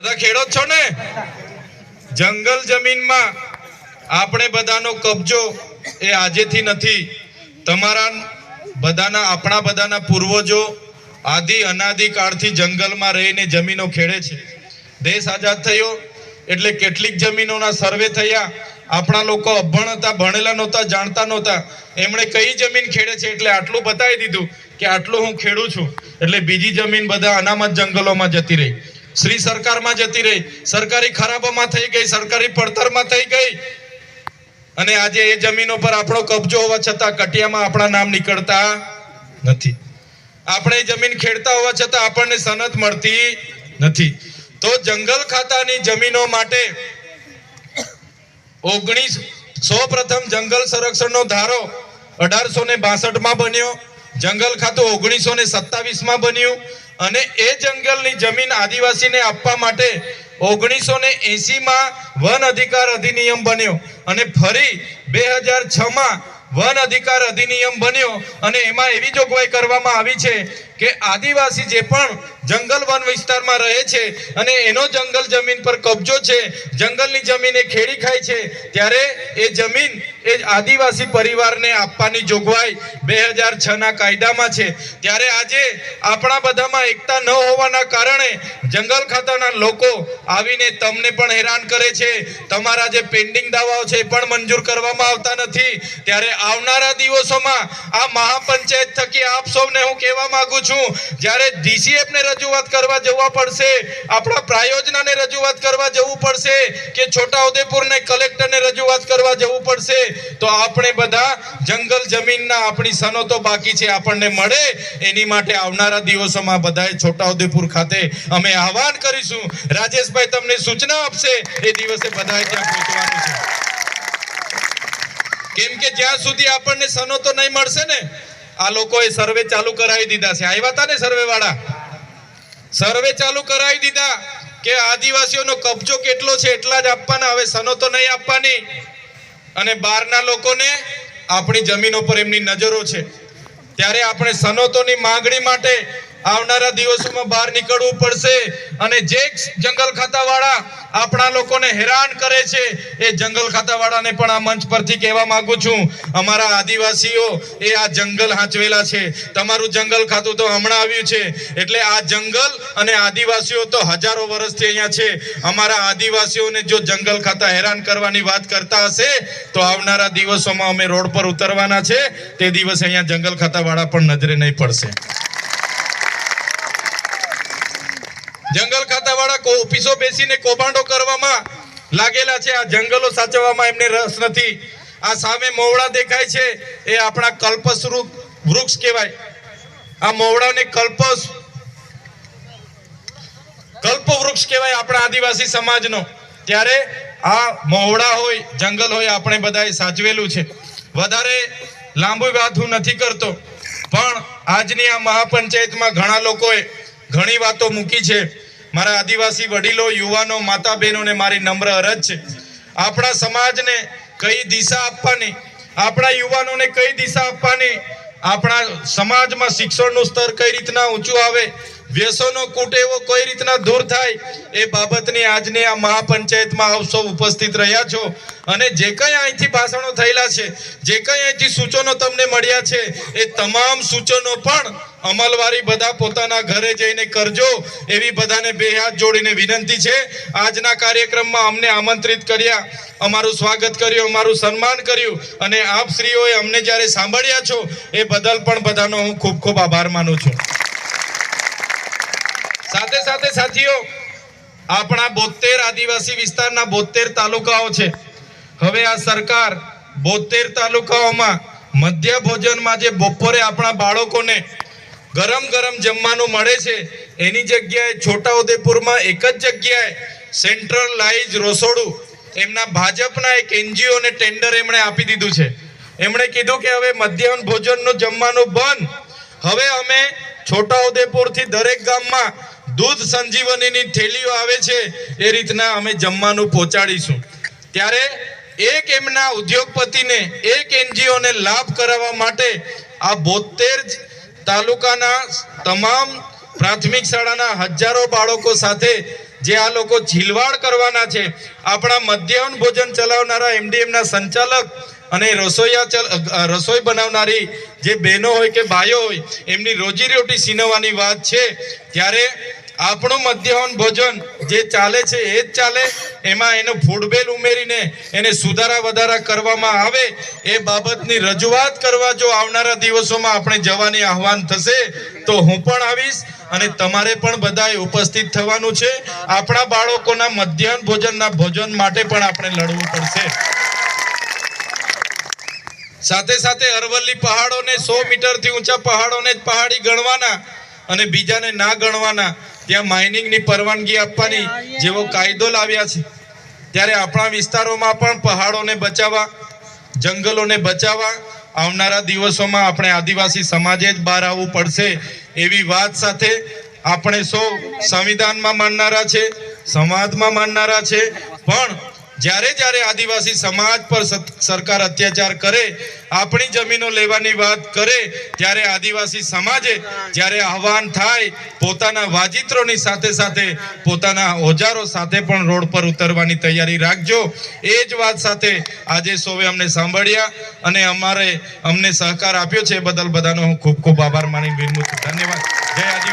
બધા ખેડૂત છો ને? જંગલ જમીનમાં આપણે બધાનો કબજો એ આજેથી નથી. તમારા બધાના, આપણા બધાના પૂર્વજો આદિ અનાદિ કાળથી જંગલમાં રહીને જમીનો ખેડે છે. દેશ આઝાદ થયો એટલે કેટલીક જમીનોના સર્વે થયા. આપણા લોકો અભણ હતા, ભણેલા નહોતા, જાણતા નહોતા. એમણે કઈ જમીન ખેડે છે એટલે આટલું બતાવી દીધું કે આટલું હું ખેડું છું. એટલે બીજી જમીન બધા અનામત જંગલોમાં જતી રહી. શ્રી સરકારમાં જતી રહી. સરકારી ખરાબોમાં થઈ ગઈ, સરકારી પડતરમાં થઈ ગઈ. અને આજે એ જમીનો પર આપણો કબજો હોવા છતાં કટિયામાં આપણા નામ નીકળતા નથી. આપણે જમીન ખેડતા હોવા છતાં આપણને સનત મળતી નથી. તો જંગલ ખાતાની જમીનો માટે ઓગણીસ સૌ પ્રથમ જંગલ સંરક્ષણનો ધારો અઢારસો ને બાસઠમાં બન્યો. જંગલ ખાતું ઓગણીસો ને સત્તાવીસમાં બન્યું. અને એ જંગલની જમીન આદિવાસીને આપવા માટે ઓગણીસો ને એસીમાં વન અધિકાર અધિનિયમ બન્યો. અને ફરી બે હજાર છમાં વન અધિકાર અધિનિયમ બન્યો અને એમાં એવી જોગવાઈ કરવામાં આવી છે કે આદિવાસી જે પણ જંગલ વન વિસ્તારમાં રહે છે અને એનો જંગલ જમીન પર કબજો છે, જંગલની જમીન એ ખેડી ખાય છે, ત્યારે એ જમીન એ આદિવાસી પરિવારને આપવાની જોગવાઈ બે હજાર છના કાયદામાં છે. ત્યારે આજે આપણા બધામાં એકતા ન હોવાના કારણે જંગલ ખાતાના લોકો આવીને તમને પણ હેરાન કરે છે. તમારા જે પેન્ડિંગ દાવાઓ છે એ પણ મંજૂર કરવામાં આવતા નથી. ત્યારે આવનારા દિવસોમાં આ મહાપંચાયત થકી આપ સૌને હું કહેવા માંગુ છું જ્યારે ડીસીએફને રજૂઆત કરવા જવા પડશે, આપણા પ્રાયોજનાને રજૂઆત કરવા જવું પડશે કે છોટાઉદેપુરને કલેક્ટરને રજૂઆત કરવા જવું પડશે, તો આપણે બધા જંગલ જમીનના આપણી સનતો બાકી છે, આપણને મળે. એની માટે આવનારા દિવસોમાં બધાએ છોટાઉદેપુર ખાતે અમે આહવાન કરીશું. રાજેશભાઈ તમને સૂચના આપશે, એ દિવસે બધાએ ત્યાં પહોંચવાનું છે. કેમ કે જ્યાં સુધી આપણને સનતો નહીં મળશે ને આ લોકોએ સર્વે ચાલુ કરાવી દીધા છે. આવ્યા હતા ને સર્વે વાળા સર્વે ચાલુ કરાવી દીધા કે આદિવાસીઓનો કબજો કેટલો છે એટલા જ આપવાના. હવે સનતો નહીં આપવાની. અને બહારના લોકોને આપણી જમીનો પર એમની નજરો છે. ત્યારે આપણે સનતોની માંગણી માટે આવનારા દિવસોમાં બહાર નીકળવું પડશે અને જે જંગલ ખાતાવાળા આપણા લોકોને હેરાન કરે છે, એ જંગલ ખાતાવાળાને પણ આ મંચ પરથી કહેવા માંગુ છું. અમારા આદિવાસીઓ એ આ જંગલ હાંચવેલા છે. તમારું જંગલ ખાતું તો હમણાં આવ્યું છે. એટલે આ જંગલ અને આદિવાસીઓ તો હજારો વર્ષથી અહીંયા છે. અમારા આદિવાસીઓને જો જંગલ ખાતા હેરાન કરવાની વાત કરતા હશે, તો આવનારા દિવસોમાં અમે રોડ પર ઉતરવાના છે. તે દિવસે અહીંયા જંગલ ખાતાવાળા પણ નજરે નહીં પડશે જંગલ ખાતાવાળા કો- ઓફિસો બેસીને કૌભાંડો કરવામાં લાગેલા છે. આ જંગલો સાચવવામાં એમને રસ નથી. આ સામે મોવડા દેખાય છે. એ આપણા કલ્પસૃ વૃક્ષ કહેવાય. આ મોવડાને કલ્પસ કલ્પ વૃક્ષ કહેવાય આપણા આદિવાસી સમાજનો. ત્યારે આ મોવડા હોય, જંગલ હોય, આપણે બધાએ સાચવેલું છે. વધારે લાંબુ વાત હું નથી કરતો. પણ આજની આ મહાપંચાયતમાં ઘણા લોકોએ ઘણી વાતો મૂકી છે. મારા આદિવાસી વડીલો, યુવાનો માતા બહેનોને મારી નમ્ર અરજ છે. આપણા સમાજને કઈ દિશા આપવાની, આપણા યુવાનોને કઈ દિશા આપવાની, આપણા સમાજમાં શિક્ષણનું સ્તર કઈ રીતના ઊંચું આવે વ્યસનો કુટેવો કોઈ રીતના દૂર થાય એ બાબતની આજની આ મહાપંચાયતમાં સૌ ઉપસ્થિત રહ્યા છો. અને જે કંઈ અહીંથી ભાષણો થયેલા છે, જે કંઈ અહીંથી સૂચનો તમને મળ્યા છે, એ તમામ સૂચનો પણ અમલવારી બધા પોતાના ઘરે જઈને કરજો. એવી બધાને બે હાથ જોડીને વિનંતી છે. આજના કાર્યક્રમમાં અમને આમંત્રિત કર્યા, અમારું સ્વાગત કર્યું, અમારું સન્માન કર્યું અને આપ શ્રીઓએ અમને જ્યારે સાંભળ્યા છો, એ બદલ પણ બધાનો હું ખૂબ ખૂબ આભાર માનું છું. સાથે સાથે સાથીઓ, આપણા બોતેર આદિવાસી વિસ્તારના બોતેર તાલુકાઓ છે. હવે આ સરકાર બોતેર તાલુકાઓમાં મધ્ય ભોજનમાં જે બપોરે આપણા બાળકોને ગરમ ગરમ જમવાનું મળે છે, એની જગ્યાએ છોટાઉદેપુરમાં એક જ જગ્યાએ સેન્ટ્રલ લાઈજ રસોડું એમના ભાજપના એક એનજીઓને ટેન્ડર એમણે આપી દીધું છે. એમણે કીધું કે હવે મધ્યાહન ભોજનનું જમવાનું બંધ. હવે અમે છોટાઉદેપુરથી દરેક ગામમાં દૂધ સંજીવનીની થેલીઓ આવે છે, એ રીતના અમે જમવાનું પહોંચાડીશું. ત્યારે એક એમના ઉદ્યોગપતિને, એક એનજીઓને લાભ કરાવવા માટે આ બોતેર તાલુકાના તમામ પ્રાથમિક શાળાના હજારો બાળકો સાથે જે આ લોકો ઝીલવાડ કરવાના છે, આપણા મધ્યાહન ભોજન ચલાવનારા એમડીએમના સંચાલક અને રસોઈયા રસોઈ બનાવનારી જે બહેનો હોય કે ભાઈઓ હોય, એમની રોજીરોટી સીનવવાની વાત છે. ત્યારે આપણું મધ્યાહન ભોજન જે ચાલે છે એ જ ચાલે. એમાં એનો ફૂડબેલ ઉમેરીને એને સુધારા વધારા કરવામાં આવે એ બાબતની રજૂઆત કરવા જો આવનારા દિવસોમાં આપણે જવાની આહવાન થશે, તો હું પણ આવીશ અને તમારે પણ બધાએ ઉપસ્થિત થવાનું છે. આપણા બાળકોના મધ્યાહન ભોજનના ભોજન માટે પણ આપણે લડવું પડશે. સાથે સાથે અરવલ્લી પહાડોને સો મીટરથી ઊંચા પહાડોને જ પહાડી ગણવાના અને બીજાને ના ગણવાના. ત્યાં માઇનિંગની પરવાનગી આપવાની જેવો કાયદો લાવ્યા છે. ત્યારે આપણા વિસ્તારોમાં પણ પહાડોને બચાવવા જંગલોને બચાવવા આવનારા દિવસોમાં આપણે આદિવાસી સમાજે જ બહાર આવવું પડશે એવી વાત સાથે આપણે સૌ સંવિધાનમાં માનનારા છે સમાજમાં માનનારા છે. પણ જ્યારે જ્યારે આદિવાસી સમાજ પર સરકાર અત્યાચાર કરે, આપણી જમીનો લેવાની વાત કરે, ત્યારે આદિવાસી સમાજે જ્યારે આહવાન થાય, પોતાના વાજિત્રોની સાથે સાથે પોતાના ઓજારો સાથે પણ રોડ પર ઉતરવાની તૈયારી રાખજો. એ જ વાત સાથે આજે સૌએ અમને સાંભળ્યા અને અમારે અમને સહકાર આપ્યો છે. બદલ બધાનો હું ખૂબ ખૂબ આભાર માની વિનમું ધન્યવાદ. જય આદિવાસી.